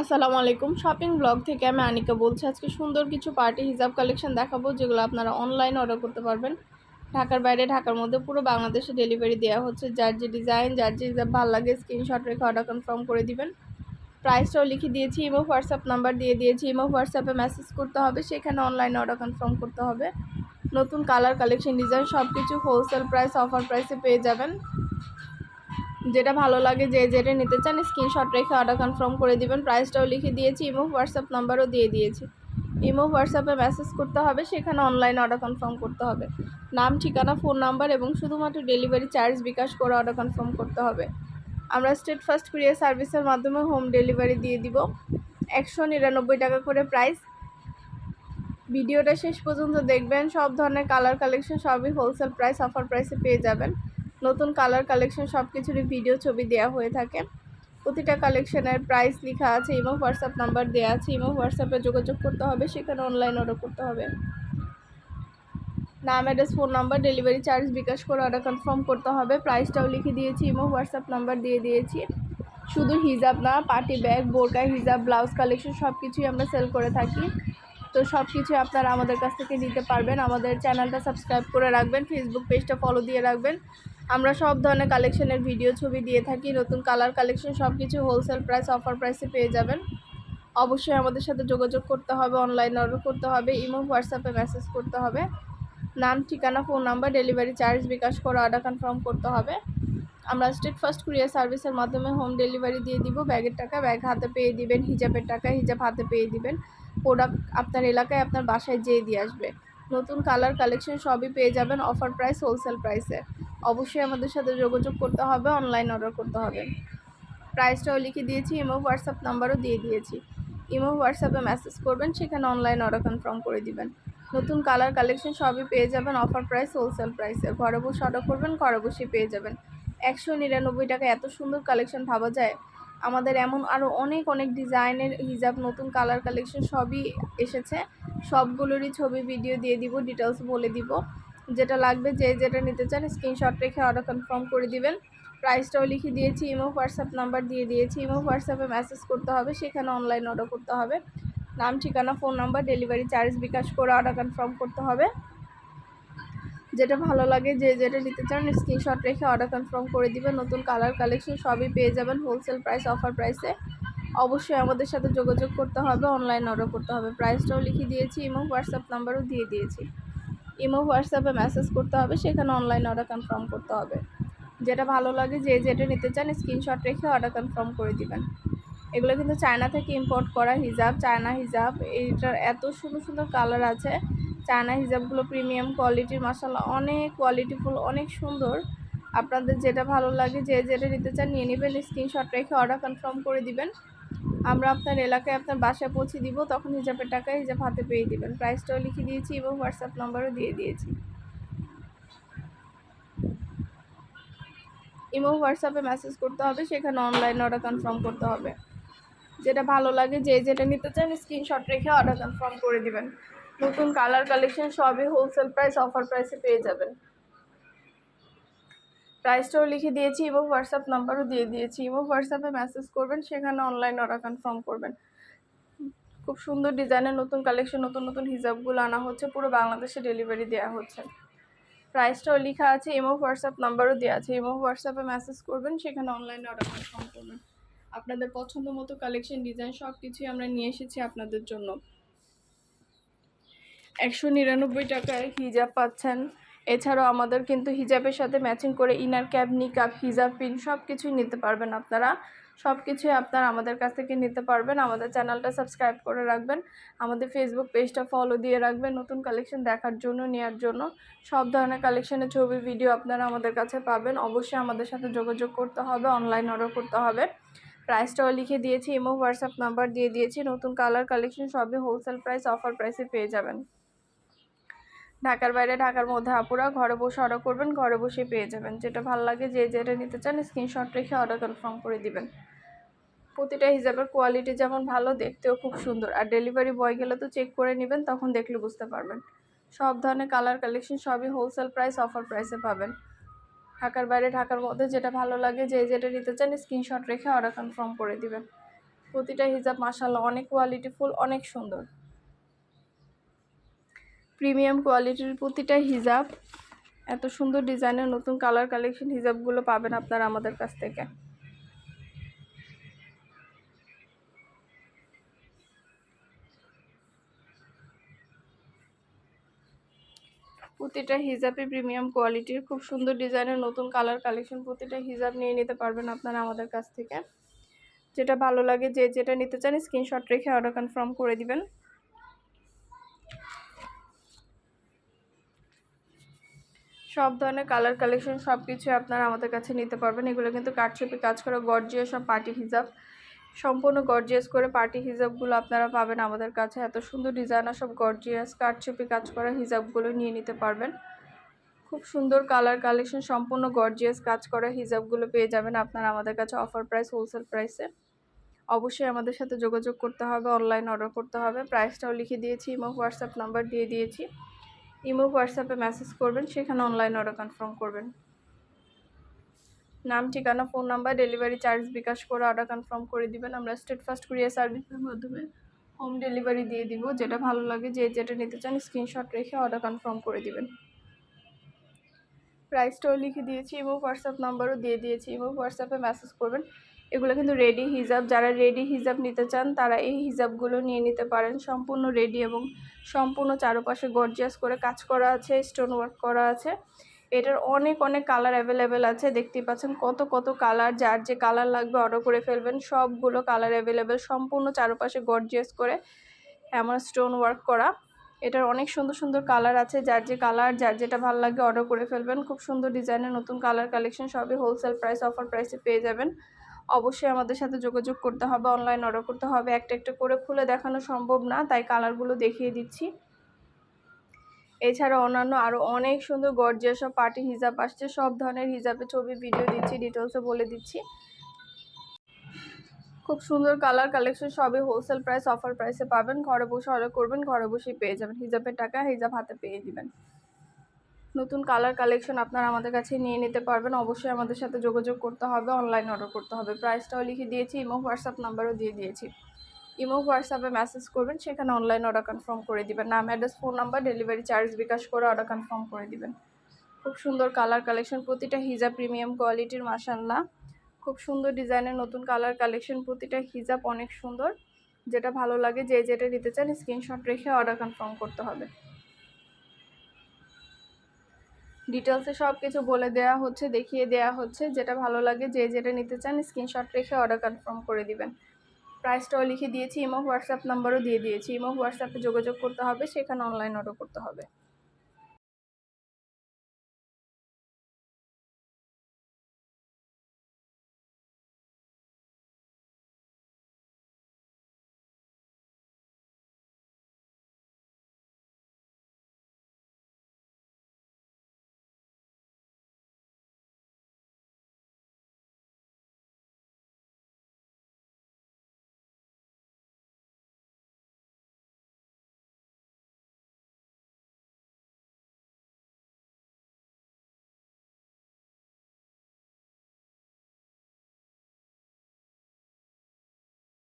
আসসালামু আলাইকুম। Shopping blog থেকে আমি আনিকা বলছি, আজকে সুন্দর কিছু পার্টি হিজাব কালেকশন দেখাবো, যেগুলো আপনারা অনলাইন অর্ডার করতে পারবেন। ঢাকার বাইরে, ঢাকার মধ্যে পুরো বাংলাদেশে ডেলিভারি দেওয়া হচ্ছে। যার যে ডিজাইন যার যে হিজাব ভালো লাগে স্ক্রিনশট রেখে অর্ডার কনফার্ম করে দিবেন। প্রাইসটাও লিখে দিয়েছি ইমো হোয়াটসঅ্যাপ নাম্বার দিয়ে দিয়েছি। ইমো হোয়াটসঅ্যাপে মেসেজ করতে হবে, সেখানে অনলাইন অর্ডার কনফার্ম করতে হবে। নতুন কালার কালেকশন ডিজাইন সব কিছু হোলসেল প্রাইস অফার প্রাইসে পেয়ে যাবেন। যেটা ভালো লাগে, যে যেটা নিতে চান স্ক্রিনশট রেখে অর্ডার কনফার্ম করে দিবেন। প্রাইসটাও লিখে দিয়েছি ইমো হোয়াটসঅ্যাপ নাম্বারও দিয়ে দিয়েছি। ইমো হোয়াটসঅ্যাপে মেসেজ করতে হবে, সেখানে অনলাইন অর্ডার কনফার্ম করতে হবে। নাম, ঠিকানা ফোন নাম্বার এবং শুধুমাত্র ডেলিভারি চার্জ বিকাশ করে অর্ডার কনফার্ম করতে হবে। আমরা স্টেট ফার্স্ট কুরিয়ার সার্ভিসের মাধ্যমে হোম ডেলিভারি দিয়ে দিব। একশো নিরানব্বই টাকা করে প্রাইস ভিডিওটা শেষ পর্যন্ত দেখবেন। সব ধরনের কালার কালেকশন সবই হোলসেল প্রাইস অফার প্রাইসে পেয়ে যাবেন। নতুন কালার কালেকশন সব কিছুরই ভিডিও ছবি দেওয়া হয়ে থাকে। প্রতিটা কালেকশনের প্রাইস লেখা আছে এবং হোয়াটসঅ্যাপ নাম্বার দেওয়া আছে এবং হোয়াটসঅ্যাপে যোগাযোগ করতে হবে, সেখানে অনলাইন অর্ডার করতে হবে। নাম address phone number delivery charge bKash করে অর্ডার কনফার্ম করতে হবে। প্রাইসটাও লিখে দিয়েছি এবং হোয়াটসঅ্যাপ নাম্বার দিয়ে দিয়েছি। শুধু হিজাব না পার্টি ব্যাগ বোরকা, হিজাব ব্লাউজ কালেকশন সব কিছুই আমরা সেল করে থাকি। তো সব কিছু আপনারা আমাদের কাছ থেকে নিতে পারবেন। আমাদের চ্যানেলটা সাবস্ক্রাইব করে রাখবেন ফেসবুক পেজটা ফলো দিয়ে রাখবেন। আমরা সব ধরনের কালেকশনের ভিডিও ছবি দিয়ে থাকি। নতুন কালার কালেকশন সব কিছু হোলসেল প্রাইস অফার প্রাইসে পেয়ে যাবেন। অবশ্যই আমাদের সাথে যোগাযোগ করতে হবে অনলাইন অর্ডার করতে হবে ইমো হোয়াটসঅ্যাপে মেসেজ করতে হবে। নাম, ঠিকানা phone number delivery charge bKash করে অর্ডার কনফার্ম করতে হবে। আমরা স্টেট ফার্স্ট কুরিয়ার সার্ভিসের মাধ্যমে হোম ডেলিভারি দিয়ে দিব। ব্যাগের টাকা ব্যাগ হাতে পেয়ে দিবেন, হিজাবের টাকা হিজাব হাতে পেয়ে দিবেন। প্রোডাক্ট আপনার এলাকায়, আপনার বাসায় যেয়ে দিয়ে আসবে। নতুন কালার কালেকশন সবই পেয়ে যাবেন অফার প্রাইস হোলসেল প্রাইসে অবশ্যই আমাদের সাথে যোগাযোগ করতে হবে অনলাইন অর্ডার করতে হবে। প্রাইসটাও লিখে দিয়েছি ইমো হোয়াটসঅ্যাপ নাম্বারও দিয়ে দিয়েছি। ইমো হোয়াটসঅ্যাপে মেসেজ করবেন, সেখানে অনলাইন অর্ডার কনফার্ম করে দিবেন। নতুন কালার কালেকশন সবই পেয়ে যাবেন অফার প্রাইস হোলসেল প্রাইসে ঘরে বসে অর্ডার করবেন, ঘরে বসেই পেয়ে যাবেন। একশো নিরানব্বই টাকা এত সুন্দর কালেকশন ভাবা যায়। আমাদের এমন আরও অনেক অনেক ডিজাইনের হিজাব, নতুন কালার কালেকশন সবই এসেছে। সবগুলোরই ছবি ভিডিও দিয়ে দিব ডিটেলস বলে দিব। যেটা লাগবে, যে যেটা নিতে চান স্ক্রিনশট রেখে অর্ডার কনফার্ম করে দিবেন। প্রাইসটাও লিখে দিয়েছি ইমো হোয়াটসঅ্যাপ নাম্বার দিয়ে দিয়েছি। ইমো হোয়াটসঅ্যাপে মেসেজ করতে হবে, সেখানে অনলাইন অর্ডার করতে হবে। নাম, ঠিকানা phone number delivery charge bKash করে অর্ডার কনফার্ম করতে হবে। যেটা ভালো লাগে, যে যেটা নিতে চান স্ক্রিনশট রেখে অর্ডার কনফার্ম করে দিবেন। নতুন কালার কালেকশন সবই পেয়ে যাবেন হোলসেল প্রাইস অফার প্রাইসে অবশ্যই আমাদের সাথে যোগাযোগ করতে হবে অনলাইন অর্ডার করতে হবে। প্রাইসটাও লিখে দিয়েছি ইমো হোয়াটসঅ্যাপ নাম্বারও দিয়ে দিয়েছি। ইমো হোয়াটসঅ্যাপে মেসেজ করতে হবে, সেখানে অনলাইন অর্ডার কনফার্ম করতে হবে। যেটা ভালো লাগে, যে যেটা নিতে চান স্ক্রিনশট রেখে অর্ডার কনফার্ম করে দিবেন। এগুলো কিন্তু চায়না থেকে ইম্পোর্ট করা হিজাব, চায়না হিজাব, এইটার এত সুন্দর সুন্দর কালার আছে। চায়না হিজাবগুলো প্রিমিয়াম কোয়ালিটির মশালা অনেক কোয়ালিটিফুল অনেক সুন্দর। আপনাদের যেটা ভালো লাগে, যে যেটা নিতে চান, নিয়ে নেবেন স্ক্রিনশট রেখে অর্ডার কনফার্ম করে দিবেন। আমরা আপনার এলাকায় আপনার বাসায় পৌঁছে দিব, তখন হিজাবের টাকা হিজাব হাতে পেয়ে দিবেন। প্রাইসটাও লিখে দিয়েছি এবং হোয়াটসঅ্যাপ নম্বরও দিয়ে দিয়েছি। ইমো হোয়াটসঅ্যাপে মেসেজ করতে হবে, সেখানে অনলাইন অর্ডার কনফার্ম করতে হবে। যেটা ভালো লাগে, যে যেটা নিতে চান স্ক্রিনশট রেখে অর্ডার কনফার্ম করে দিবেন। নতুন কালার কালেকশন সবই হোলসেল প্রাইস অফার প্রাইসে পেয়ে যাবেন। প্রাইসটাও লিখে দিয়েছি এবং হোয়াটসঅ্যাপ নাম্বারও দিয়ে দিয়েছি এবং হোয়াটসঅ্যাপে মেসেজ করবেন, সেখানে অনলাইন অর্ডার কনফার্ম করবেন। খুব সুন্দর ডিজাইনের নতুন কালেকশন নতুন নতুন হিজাবগুলো আনা হচ্ছে, পুরো বাংলাদেশে ডেলিভারি দেওয়া হচ্ছে। প্রাইসটাও লেখা আছে এমও হোয়াটসঅ্যাপ নাম্বারও দেওয়া আছে এমও হোয়াটসঅ্যাপে মেসেজ করবেন, সেখানে অনলাইনে অর্ডার কনফার্ম করবেন। আপনাদের পছন্দ মতো কালেকশন ডিজাইন সব কিছুই আমরা নিয়ে এসেছি আপনাদের জন্য। একশো নিরানব্বই টাকায় হিজাব পাচ্ছেন। এছাড়াও আমাদের কিন্তু হিজাবের সাথে ম্যাচিং করে ইনার ক্যাপ নিকাপ হিজাব পিন সব কিছুই নিতে পারবেন আপনারা। সব কিছুই আপনারা আমাদের কাছ থেকে নিতে পারবেন। আমাদের চ্যানেলটা সাবস্ক্রাইব করে রাখবেন। আমাদের ফেসবুক পেজটা ফলো দিয়ে রাখবেন নতুন কালেকশন দেখার জন্য নেওয়ার জন্য। সব ধরনের কালেকশনের ছবি ভিডিও আপনারা আমাদের কাছে পাবেন। অবশ্যই আমাদের সাথে যোগাযোগ করতে হবে অনলাইন অর্ডার করতে হবে। প্রাইসটাও লিখে দিয়েছি ইমো হোয়াটসঅ্যাপ নাম্বার দিয়ে দিয়েছি। নতুন কালার কালেকশন সবই হোলসেল প্রাইস অফার প্রাইসে পেয়ে যাবেন। ঢাকার বাইরে, ঢাকার মধ্যে আপুরা ঘরে বসে অর্ডার করবেন, ঘরে বসে পেয়ে যাবেন। যেটা ভালো লাগে, যে যেটা নিতে চান স্ক্রিনশট রেখে অর্ডার কনফার্ম করে দিবেন। প্রতিটা হিসাবের কোয়ালিটি যেমন ভালো, দেখতেও খুব সুন্দর। আর ডেলিভারি বয় গেলে তো চেক করে নেবেন, তখন দেখলে বুঝতে পারবেন। সব ধরনের কালার কালেকশন সবই হোলসেল প্রাইস অফার প্রাইসে পাবেন। ঢাকার বাইরে, ঢাকার মধ্যে যেটা ভালো লাগে, যে যেটা নিতে চান স্ক্রিনশট রেখে অর্ডার কনফার্ম করে দিবেন। প্রতিটা হিজাব মাসাল্লাহ অনেক কোয়ালিটিফুল অনেক সুন্দর। প্রিমিয়াম কোয়ালিটির প্রতিটা হিজাব, এত সুন্দর ডিজাইনের নতুন কালার কালেকশন হিজাবগুলো পাবেন আপনারা আমাদের কাছ থেকে। প্রতিটা হিজাবই প্রিমিয়াম কোয়ালিটির, খুব সুন্দর ডিজাইনের নতুন কালার কালেকশন প্রতিটা হিজাব নিয়ে নিতে পারবেন আপনারা আমাদের কাছ থেকে। যেটা ভালো লাগে যে যেটা নিতে চান, স্ক্রিনশট রেখে অর্ডার কনফার্ম করে দিবেন। সব ধরনের কালার কালেকশন সব কিছু আপনারা আমাদের কাছে নিতে পারবেন। এগুলো কিন্তু কাঠছপি কাজ করা গর্জিয়াস সব পার্টি হিজাব। সম্পূর্ণ গর্জিয়াস করে পার্টি হিজাবগুলো আপনারা পাবেন আমাদের কাছে। এত সুন্দর ডিজাইনার সব গর্জিয়াস কাঠছপি কাজ করা হিজাবগুলো নিয়ে নিতে পারবেন। খুব সুন্দর কালার কালেকশন সম্পূর্ণ গর্জিয়াস কাজ করা হিজাবগুলো পেয়ে যাবেন আপনারা আমাদের কাছে অফার প্রাইস হোলসেল প্রাইসে অবশ্যই আমাদের সাথে যোগাযোগ করতে হবে অনলাইন অর্ডার করতে হবে। প্রাইসটাও লিখে দিয়েছি ইমো হোয়াটসঅ্যাপ নাম্বার দিয়ে দিয়েছি। ইমো, হোয়াটসঅ্যাপে মেসেজ করবেন, সেখানে অনলাইন অর্ডার কনফার্ম করবেন। নাম, ঠিকানা phone number delivery charge bKash করে অর্ডার কনফার্ম করে দিবেন। আমরা স্টেট ফার্স্ট কুরিয়ার সার্ভিসের মাধ্যমে হোম ডেলিভারি দিয়ে দিব। যেটা ভালো লাগে, যে যেটা নিতে চান স্ক্রিনশট রেখে অর্ডার কনফার্ম করে দিবেন। প্রাইসটাও লিখে দিয়েছি এবং হোয়াটসঅ্যাপ নাম্বারও দিয়ে দিয়েছি। এবং হোয়াটসঅ্যাপে মেসেজ করবেন। এগুলো কিন্তু রেডি হিজাব। যারা রেডি হিজাব নিতে চান, তারা এই হিজাবগুলো নিয়ে নিতে পারেন। সম্পূর্ণ রেডি এবং সম্পূর্ণ চারপাশে গর্জিয়াস করে কাজ করা আছে স্টোন ওয়ার্ক করা আছে। এটার অনেক অনেক কালার অ্যাভেলেবেল আছে। দেখতেই পাচ্ছেন কত কত কালার যার যে কালার লাগবে অর্ডার করে ফেলবেন। সবগুলো কালার অ্যাভেলেবেল সম্পূর্ণ চারপাশে গর্জিয়াস করে এমন স্টোন ওয়ার্ক করা। এটার অনেক সুন্দর সুন্দর কালার আছে। যার যে কালার যার যেটা ভালো লাগে অর্ডার করে ফেলবেন। খুব সুন্দর ডিজাইনের নতুন কালার কালেকশন সবই হোলসেল প্রাইস অফার প্রাইসে পেয়ে যাবেন। অবশ্যই আমাদের সাথে যোগাযোগ করতে হবে অনলাইন অর্ডার করতে হবে। একটা একটা করে খুলে দেখানো সম্ভব না, তাই কালারগুলো দেখিয়ে দিচ্ছি। এছাড়া অন্যান্য আরও অনেক সুন্দর গর্জিয়া সব পার্টি হিজাব আসছে, সব ধরনের হিজাবে ছবি ভিডিও দিচ্ছি ডিটেলসে বলে দিচ্ছি। খুব সুন্দর কালার কালেকশন সবই হোলসেল প্রাইস অফার প্রাইসে পাবেন। ঘরে বসে অর্ডার করবেন, ঘরে বসেই পেয়ে যাবেন। হিজাবের টাকা হিজাব হাতে পেয়ে দিবেন। নতুন কালার কালেকশন আপনারা আমাদের কাছে নিয়ে নিতে পারবেন। অবশ্যই আমাদের সাথে যোগাযোগ করতে হবে অনলাইন অর্ডার করতে হবে। প্রাইসটাও লিখে দিয়েছি ইমো হোয়াটসঅ্যাপ নাম্বারও দিয়ে দিয়েছি। ইমো হোয়াটসঅ্যাপে মেসেজ করবেন, সেখানে অনলাইন অর্ডার কনফার্ম করে দিবেন। নাম address phone number delivery charge bKash করে অর্ডার কনফার্ম করে দিবেন। খুব সুন্দর কালার কালেকশন প্রতিটা হিজা প্রিমিয়াম কোয়ালিটির মাসাল্লাহ খুব সুন্দর ডিজাইনের নতুন কালার কালেকশন প্রতিটা হিজাব অনেক সুন্দর। যেটা ভালো লাগে, যে যেটা নিতে চান স্ক্রিনশট রেখে অর্ডার কনফার্ম করতে হবে। ডিটেলসে সব কিছু বলে দেওয়া হচ্ছে, দেখিয়ে দেওয়া হচ্ছে। যেটা ভালো লাগে, যে যেটা নিতে চান স্ক্রিনশট রেখে অর্ডার কনফার্ম করে দিবেন। প্রাইসটাও লিখে দিয়েছি ইমো হোয়াটসঅ্যাপ নাম্বারও দিয়ে দিয়েছি। ইমো হোয়াটসঅ্যাপে যোগাযোগ করতে হবে, সেখানে অনলাইন অর্ডার করতে হবে।